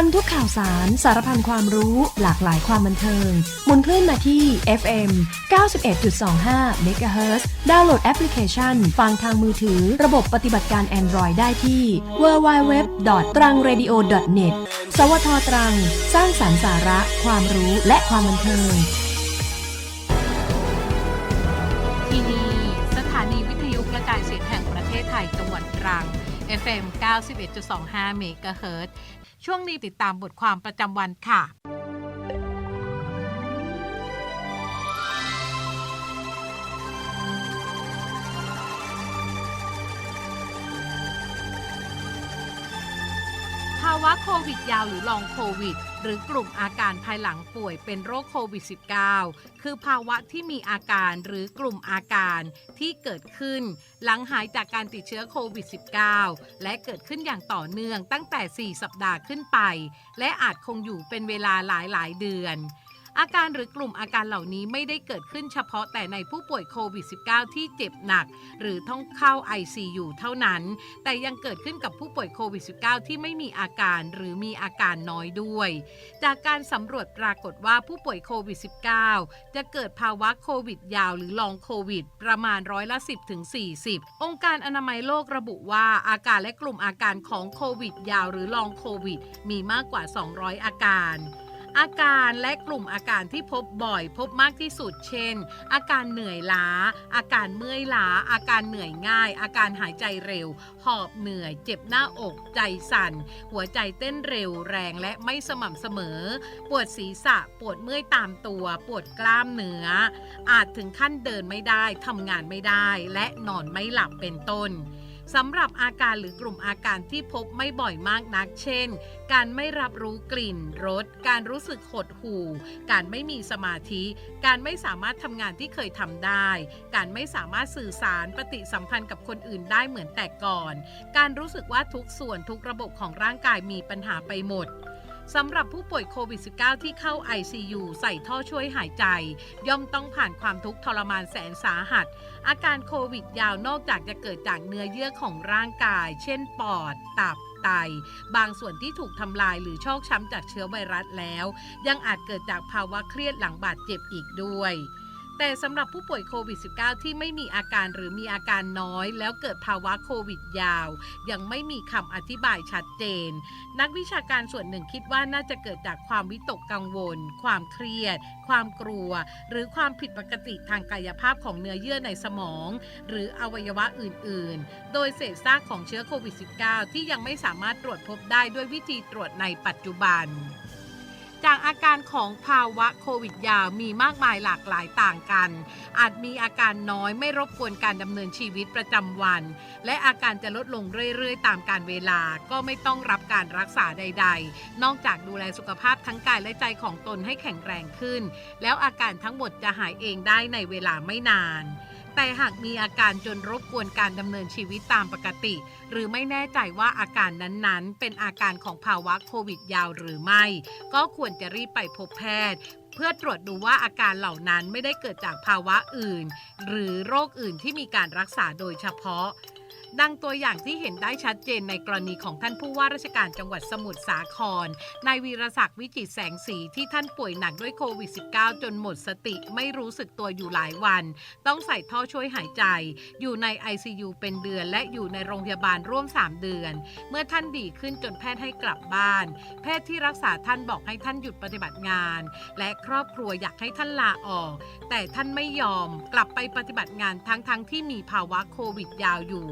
ทันทุกข่าวสารสารพันความรู้หลากหลายความบันเทิงหมุนคลื่นมาที่ FM 91.25 MHz ดาวน์โหลดแอปพลิเคชัน ฟังทางมือถือระบบปฏิบัติการ Android ได้ที่ www.trangradio.net สวทตรัง สร้างสรรค์สาระ ความรู้และความบันเทิง ที่นี่สถานีวิทยุกระจายเสียงแห่งประเทศไทยจังหวัดตรัง FM 91.25เมกะเฮิรต ช่วงนี้ติดตามบทความประจำวันค่ะาวะโควิดยาวหรือลองโควิด หรือกลุ่มอาการภายหลังป่วยเป็นโรคโควิด -19 คือภาวะที่มีอาการหรือกลุ่มอาการที่เกิดขึ้น หลังหายจากการติดเชื้อโควิด -19 และเกิดขึ้นอย่างต่อเนื่องตั้งแต่ 4 สัปดาห์ขึ้นไป และอาจคงอยู่เป็นเวลาหลายๆเดือน อาการหรือกลุ่มอาการเหล่านี้ไม่ได้เกิดขึ้นเฉพาะแต่ในผู้ป่วยโควิด -19 ที่เจ็บหนัก หรือต้องเข้า ICU เท่านั้น แต่ยังเกิดขึ้นกับผู้ป่วยโควิด -19 ที่ไม่มีอาการหรือมีอาการน้อยด้วย จากการสำรวจปรากฏว่าผู้ป่วยโควิด -19 จะเกิดภาวะโควิดยาวหรือลองโควิด ประมาณร้อยละ 10ถึง40 องค์การอนามัยโลกระบุว่าอาการและกลุ่มอาการของโควิดยาวหรือลองโควิด มีมากกว่า 200 อาการ อาการและกลุ่มอาการที่พบบ่อย พบมากที่สุด เช่น อาการเหนื่อยล้า อาการเมื่อยล้า อาการเหนื่อยง่าย อาการหายใจเร็ว หอบเหนื่อย เจ็บหน้าอก ใจสั่น หัวใจเต้นเร็วแรงและไม่สม่ำเสมอ ปวดศีรษะ ปวดเมื่อยตามตัว ปวดกล้ามเนื้อ อาจถึงขั้นเดินไม่ได้ ทำงานไม่ได้ และนอนไม่หลับเป็นต้น สำหรับอาการหรือกลุ่มอาการที่พบไม่บ่อยมากนัก เช่น การไม่รับรู้กลิ่นรส การรู้สึกหดหู่ การไม่มีสมาธิ การไม่สามารถทำงานที่เคยทำได้ การไม่สามารถสื่อสารปฏิสัมพันธ์กับคนอื่นได้เหมือนแต่ก่อน การรู้สึกว่าทุกส่วนทุกระบบของร่างกายมีปัญหาไปหมด สำหรับผู้ป่วยโควิด -19 ที่เข้า ICU ใส่ท่อช่วยหายใจ ย่อมต้องผ่านความทุกข์ทรมานแสนสาหัส อาการโควิดยาวนอกจากจะเกิดจากเนื้อเยื่อของร่างกาย เช่นปอด ตับไตบางส่วนที่ถูกทำลายหรือชอกช้ำจากเชื้อไวรัสแล้ว ยังอาจเกิดจากภาวะเครียดหลังบาดเจ็บอีกด้วย แต่สำหรับผู้ป่วยโควิด -19 ที่ไม่มีอาการหรือมีอาการน้อย แล้วเกิดภาวะโควิดยาว ยังไม่มีคำอธิบายชัดเจน นักวิชาการส่วนหนึ่งคิดว่าน่าจะเกิดจากความวิตกกังวล ความเครียด ความกลัว หรือความผิดปกติทางกายภาพของเนื้อเยื่อในสมอง หรืออวัยวะอื่น ๆ โดยเศษซากของเชื้อโควิด -19 ที่ยังไม่สามารถตรวจพบได้ด้วยวิธีตรวจในปัจจุบัน จากอาการของภาวะโควิดยาวมีมากมายหลากหลายต่างกัน อาจมีอาการน้อยไม่รบกวนการดำเนินชีวิตประจำวัน และอาการจะลดลงเรื่อยๆ ตามการเวลาก็ไม่ต้องรับการรักษาใด ๆ นอกจากดูแลสุขภาพทั้งกายและใจของตนให้แข็งแรงขึ้น แล้วอาการทั้งหมดจะหายเองได้ในเวลาไม่นาน แต่หากมีอาการจนรบกวนการดำเนินชีวิตตามปกติ หรือไม่แน่ใจว่าอาการนั้นๆ เป็นอาการของภาวะโควิดยาวหรือไม่ ก็ควรจะรีบไปพบแพทย์เพื่อตรวจดูว่าอาการเหล่านั้นไม่ได้เกิดจากภาวะอื่น หรือโรคอื่นที่มีการรักษาโดยเฉพาะ ดังตัวอย่างที่เห็นได้ชัดเจนในกรณีของท่านผู้ว่าราชการจังหวัดสมุทรสาคร นายวีรศักดิ์วิจิตรแสงสีที่ท่านป่วยหนักด้วยโควิด -19 จนหมดสติไม่รู้สึกตัวอยู่หลายวัน ต้องใส่ท่อช่วยหายใจ อยู่ใน ICU เป็นเดือน และอยู่ในโรงพยาบาลร่วม 3 เดือน เมื่อท่านดีขึ้นจนแพทย์ให้กลับบ้าน แพทย์ที่รักษาท่านบอกให้ท่านหยุดปฏิบัติงาน และครอบครัวอยากให้ท่านลาออก แต่ท่านไม่ยอมกลับไปปฏิบัติงานทั้งๆทที่มีภาวะโควิดยาวอยู่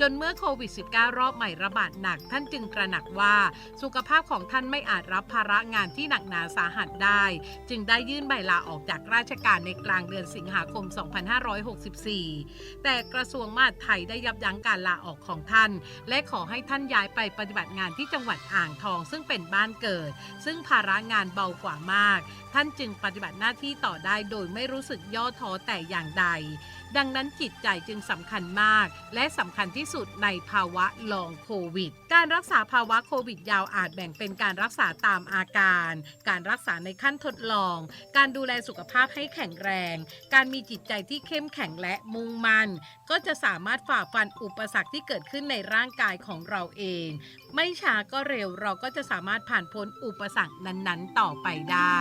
จนเมื่อโควิด -19 รอบใหม่ระบาดหนัก ท่านจึงตระหนักว่า สุขภาพของท่านไม่อาจรับภาระงานที่หนักหนาสาหัสได้ จึงได้ยื่นใบลาออกจากราชการในกลางเดือนสิงหาคม 2564 แต่กระทรวงมหาดไทยได้ยับยั้งการลาออกของท่าน และขอให้ท่านย้ายไปปฏิบัติงานที่จังหวัดอ่างทอง ซึ่งเป็นบ้านเกิด ซึ่งภาระงานเบากว่ามาก ท่านจึงปฏิบัติหน้าที่ต่อได้โดยไม่รู้สึกย่อท้อแต่อย่างใด ดังนั้นจิตใจจึงสำคัญมาก และสำคัญที่สุดในภาวะลองโควิด การรักษาภาวะโควิดยาวอาจแบ่งเป็นการรักษาตามอาการ การรักษาในขั้นทดลอง การดูแลสุขภาพให้แข็งแรง การมีจิตใจที่เข้มแข็งและมุ่งมั่น ก็จะสามารถฝ่าฟันอุปสรรคที่เกิดขึ้นในร่างกายของเราเอง ไม่ช้าก็เร็วเราก็จะสามารถผ่านพ้นอุปสรรคนั้นๆ ต่อไปได้